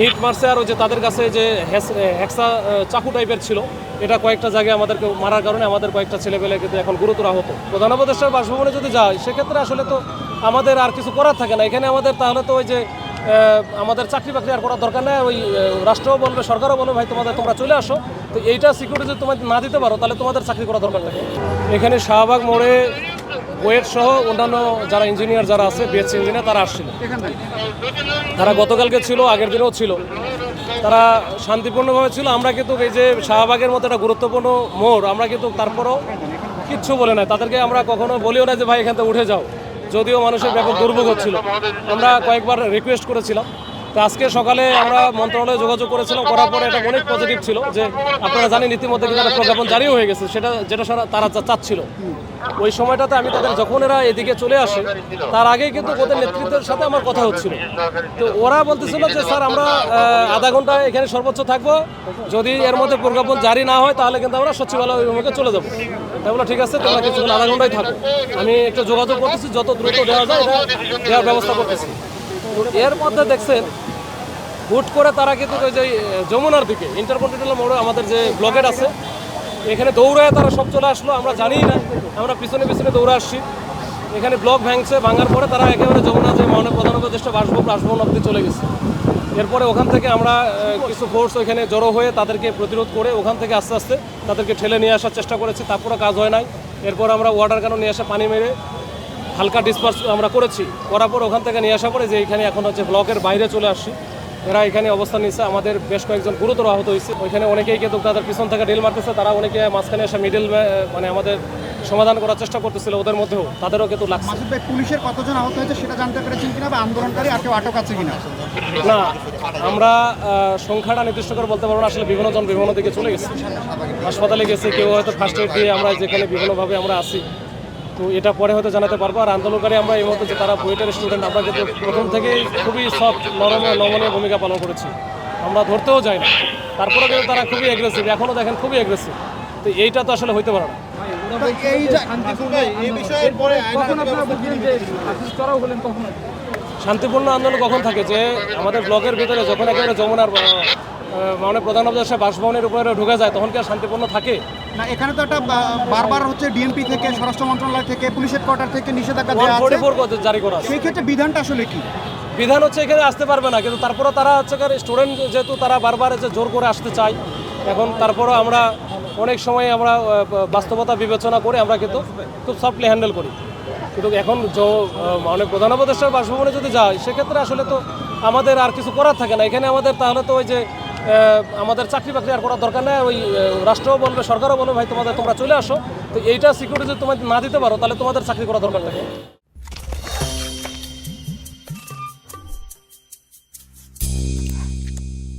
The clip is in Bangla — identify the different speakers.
Speaker 1: ইট মারছে আর যে তাদের কাছে যে হেক্সা চাকু টাইপের ছিল, এটা কয়েকটা জায়গায় আমাদেরকে মারার কারণে আমাদের কয়েকটা ছেলেপেলে কিন্তু এখন গুরুতর আহত। প্রধান উপদেষ্টার বাসভবনে যদি যায়, সেক্ষেত্রে আসলে তো আমাদের আর কিছু করার থাকে না। এখানে আমাদের তাহলে তো ওই যে আমাদের চাকরি বাকরি আর করার দরকার নেই। ওই রাষ্ট্রও বলবে, সরকারও বলবে, ভাই, তোমাদের, তোমরা চলে আসো। তো এইটা সিকিউরিটি যদি তোমাদের না দিতে পারো, তাহলে তোমাদের চাকরি করা দরকার থাকে। এখানে শাহবাগ মোড়ে ওয়েট সহ অন্যান্য যারা ইঞ্জিনিয়ার যারা আছে বিএসসি ইঞ্জিনিয়ার তারা আসছিল। তারা গতকালকে ছিল, আগের দিনেও ছিল। তারা শান্তিপূর্ণভাবে ছিল। আমরা কিন্তু এই যে শাহবাগের মতো একটা গুরুত্বপূর্ণ মোড়, আমরা কিন্তু তারপরও কিচ্ছু বলে নাই। তাদেরকে আমরা কখনো বলিও না যে, ভাই, এখান থেকে উঠে যাও। যদিও মানুষের ব্যাপক দুর্ভোগ হচ্ছিল। আমরা কয়েকবার রিকোয়েস্ট করেছিলাম। তো আজকে সকালে আমরা মন্ত্রণালয়ে যোগাযোগ করেছিলাম, করার পরে এটা অনেক পজিটিভ ছিল যে আপনারা জানেন ইতিমধ্যে কিন্তু একটা প্রজ্ঞাপন জারিও হয়ে গেছে, সেটা যেটা সারা- তারা চাচ্ছিল। ওই সময়টাতে আমি তাদের যখন এরা এদিকে চলে আসে, তার আগেই কিন্তু ওদের নেতৃত্বের সাথে আমার কথা হচ্ছিল। তো ওরা বলতেছিল যে, স্যার, আমরা আধা ঘণ্টা এখানে সর্বোচ্চ থাকব। যদি এর মধ্যে প্রজ্ঞাপন জারি না হয়, তাহলে কিন্তু আমরা সচিবালয় অভিমুখে চলে যাব। তাই বলো, ঠিক আছে, তোমরা কিছুক্ষণ আধা ঘন্টায় থাকো। আমি একটু যোগাযোগ করতেছি, যত দ্রুত দেওয়া যায়, এটা দেওয়ার ব্যবস্থা করতেছি। এর মধ্যে দেখছেন, হুট করে তারা কিন্তু ওই যে যমুনার দিকে ইন্টারকন্টিনেন্টাল মোড়ে আমাদের যে ব্লকেট আছে, এখানে দৌড়ায় তারা সব চলে আসলো, আমরা জানি না, আমরা পিছনে পিছনে দৌড়ে আসছি। এখানে ব্লক ভাঙছে, ভাঙার পরে তারা একেবারে যমুনা যে মাননীয় প্রধান উপদেষ্টা বাসভবন বাসভবন অব্দি চলে গেছে। এরপরে ওখান থেকে আমরা কিছু ফোর্স ওইখানে জড়ো হয়ে তাদেরকে প্রতিরোধ করে ওখান থেকে আস্তে আস্তে তাদেরকে ঠেলে নিয়ে আসার চেষ্টা করেছি তারপরে কাজ হয় নাই। এরপর আমরা ওয়াটার কেন নিয়ে আসা পানি মেরে হালকা ডিসপার্স আমরা করেছি করার পর ওখান থেকে নিয়ে আসার পরে যে এখানে এখন হচ্ছে ব্লকের বাইরে চলে আসছি এরা এখানে অবস্থান নিচ্ছে আমাদের বেশ কয়েকজন গুরুতর আহত হয়েছে ওইখানে অনেকেই কিন্তু তাদের পিছন থেকে ডিল মারতেছে তারা অনেকে মাঝখানে এসে মিডিল মানে আমাদের সমাধান করার চেষ্টা করতেছিল ওদের মধ্যেও তাদেরও কিন্তু লাগছে।
Speaker 2: পুলিশের কতজন আহত হয়েছে সেটা জানতে পেরেছেন কিনা বা আন্দোলনকারী আর কেউ আটক আছে কিনা?
Speaker 1: না আমরা সংখ্যাটা নির্দিষ্ট করে বলতে পারব না আসলে বিভিন্ন জন বিভিন্ন দিকে চলে গেছে। হাসপাতালে গেছে কেউ হয়তো ফার্স্ট এড দিয়ে আমরা যেখানে বিভিন্নভাবে আমরা আসি তো এটা পরে হয়তো জানাতে পারব। আর আন্দোলনকারী আমরা এই মুহূর্তে যে তারা বুয়েটের স্টুডেন্ট আমরা কিন্তু প্রথম থেকেই খুবই সফট নরম নমনীয় ভূমিকা পালন করেছি। আমরা ধরতেও যাই না। তারপরে কিন্তু তারা খুবই অ্যাগ্রেসিভ এখনও দেখেন খুবই অ্যাগ্রেসিভ তো এইটা তো আসলে হইতে পারে না।
Speaker 2: এই যে
Speaker 1: শান্তিপূর্ণ আন্দোলন কখন থাকে? যে আমাদের ব্লকের ভিতরে যখন একেবারে যমুনার মানে প্রধান উপদেষ্টা বাসভবনের উপরে ঢুকে যায় তখন কি আর শান্তিপূর্ণ থাকে?
Speaker 2: না এখানে তো একটা বারবার হচ্ছে ডিএমপি থেকে স্বরাষ্ট্র মন্ত্রণালয় থেকে পুলিশ হেডকোয়ার্টার থেকে নিষেধাজ্ঞা দেওয়া আছে।
Speaker 1: জারি করা আছে?
Speaker 2: সেই ক্ষেত্রে বিধানটা আসলে কি?
Speaker 1: বিধান হচ্ছে এখানে আসতে পারবে না কিন্তু তারপরে তারা হচ্ছে স্টুডেন্ট যেহেতু তারা বারবার যে জোর করে আসতে চায় এখন তারপরে আমরা অনেক সময় আমরা বাস্তবতা বিবেচনা করে আমরা কিন্তু খুব সফটলি হ্যান্ডেল করি। কিন্তু এখন আহ, মানে প্রধান উপদেষ্টার বাসভবনে যদি যায় সেক্ষেত্রে আসলে তো আমাদের আর কিছু করার থাকে না। এখানে আমাদের তাহলে তো ওই যে আমাদের চাকরি বাকরি আর করার দরকার নেই। ওই রাষ্ট্রও বলবে, সরকারও বলবে, ভাই, তোমাদের, তোমরা চলে আসো। তো এইটা সিকিউরিটি যদি তোমাদের না দিতে পারো, তাহলে তোমাদের চাকরি করা দরকার থাকে।